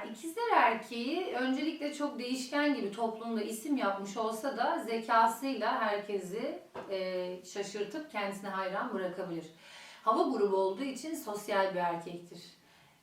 var. İkizler erkeği öncelikle çok değişken gibi toplumda isim yapmış olsa da zekasıyla herkesi e, şaşırtıp kendisine hayran bırakabilir. Hava grubu olduğu için sosyal bir erkektir.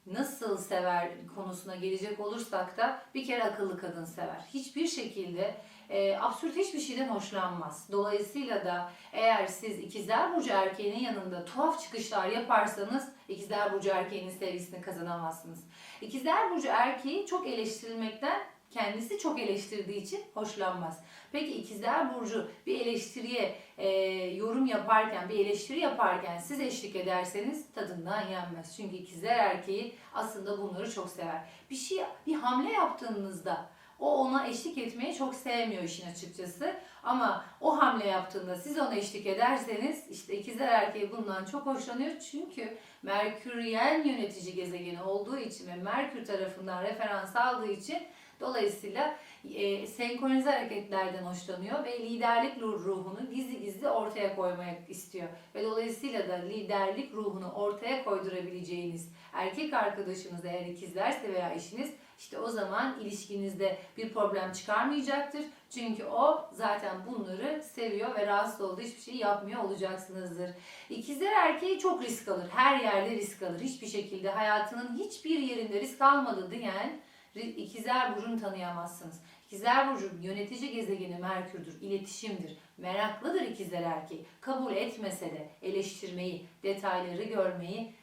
Nasıl sever konusuna gelecek olursak da bir kere akıllı kadın sever. Hiçbir şekilde e, absürt hiçbir şeyden hoşlanmaz. Dolayısıyla da eğer siz ikizler burcu erkeğinin yanında tuhaf çıkışlar yaparsanız ikizler burcu erkeğinin sevgisini kazanamazsınız. İkizler burcu erkeği çok eleştirilmekten kendisi çok eleştirdiği için hoşlanmaz. Peki ikizler burcu bir eleştiriye e, yorum yaparken, bir eleştiri yaparken siz eşlik ederseniz tadından yenmez. Çünkü ikizler erkeği aslında bunları çok sever. Bir şey, bir hamle yaptığınızda o ona eşlik etmeyi çok sevmiyor işin açıkçası. Ama o hamle yaptığında siz ona eşlik ederseniz işte ikizler erkeği bundan çok hoşlanıyor. Çünkü Merküryen yönetici gezegeni olduğu için ve Merkür tarafından referans aldığı için dolayısıyla e, senkronize hareketlerden hoşlanıyor ve liderlik ruhunu gizli gizli ortaya koymak istiyor. Ve dolayısıyla da liderlik ruhunu ortaya koydurabileceğiniz erkek arkadaşınız eğer ikizlerse veya eşiniz işte o zaman ilişkinizde bir problem çıkarmayacaktır. Çünkü o zaten bunları seviyor ve rahatsız olduğu hiçbir şey yapmıyor olacaksınızdır. İkizler erkeği çok risk alır. Her yerde risk alır. Hiçbir şekilde hayatının hiçbir yerinde risk almadı diyen İkizler Burcu'nu tanıyamazsınız. İkizler Burcu yönetici gezegeni Merkür'dür, iletişimdir, meraklıdır ikizler erkeği. Kabul etmese de eleştirmeyi, detayları görmeyi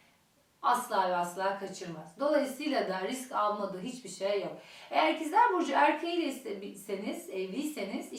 asla ve asla kaçırmaz. Dolayısıyla da risk almadığı hiçbir şey yok. Eğer ikizler burcu erkeğiyseniz, evliyseniz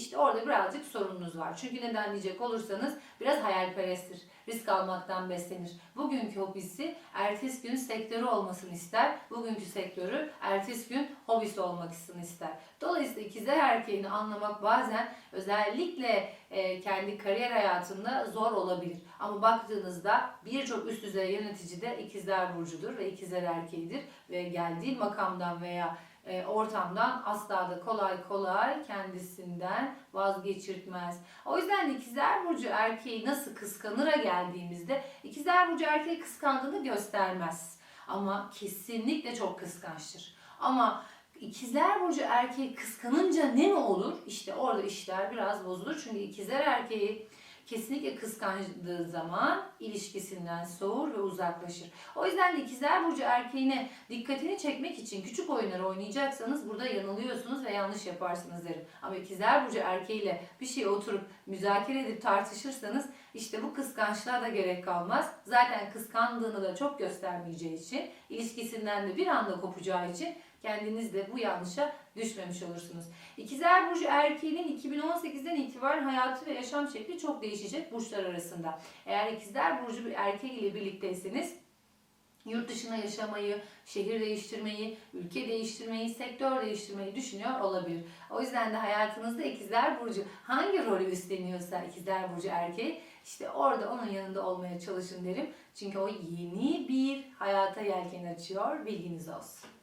işte orada birazcık sorununuz var. Çünkü neden diyecek olursanız biraz hayalperesttir. Risk almaktan beslenir. Bugünkü hobisi ertesi gün sektörü olmasını ister. Bugünkü sektörü ertesi gün hobisi olmak ister. Dolayısıyla ikizler erkeğini anlamak bazen özellikle e, kendi kariyer hayatında zor olabilir. Ama baktığınızda birçok üst düzey yönetici de ikizler burcudur ve ikizler erkeğidir ve geldiği makamdan veya ortamdan asla da kolay kolay kendisinden vazgeçirtmez. O yüzden de ikizler burcu erkeği nasıl kıskanıra geldiğimizde ikizler burcu erkeği kıskandığını göstermez. Ama kesinlikle çok kıskançtır. Ama İkizler burcu erkeği kıskanınca ne olur? İşte orada işler biraz bozulur. Çünkü ikizler erkeği kesinlikle kıskandığı zaman ilişkisinden soğur ve uzaklaşır. O yüzden de ikizler burcu erkeğine dikkatini çekmek için küçük oyunları oynayacaksanız burada yanılıyorsunuz ve yanlış yaparsınız derim. Ama ikizler burcu erkeğiyle bir şey oturup müzakere edip tartışırsanız işte bu kıskançlığa da gerek kalmaz. Zaten kıskandığını da çok göstermeyeceği için, ilişkisinden de bir anda kopacağı için kendiniz de bu yanlışa düşmemiş olursunuz. İkizler Burcu erkeğinin 2018'den itibaren hayatı ve yaşam şekli çok değişecek burçlar arasında. Eğer İkizler Burcu bir erkek ile birlikteyseniz yurt dışına yaşamayı, şehir değiştirmeyi, ülke değiştirmeyi, sektör değiştirmeyi düşünüyor olabilir. O yüzden de hayatınızda ikizler burcu hangi rolü üstleniyorsa ikizler burcu erkeği işte orada onun yanında olmaya çalışın derim. Çünkü o yeni bir hayata yelken açıyor. Bilginiz olsun.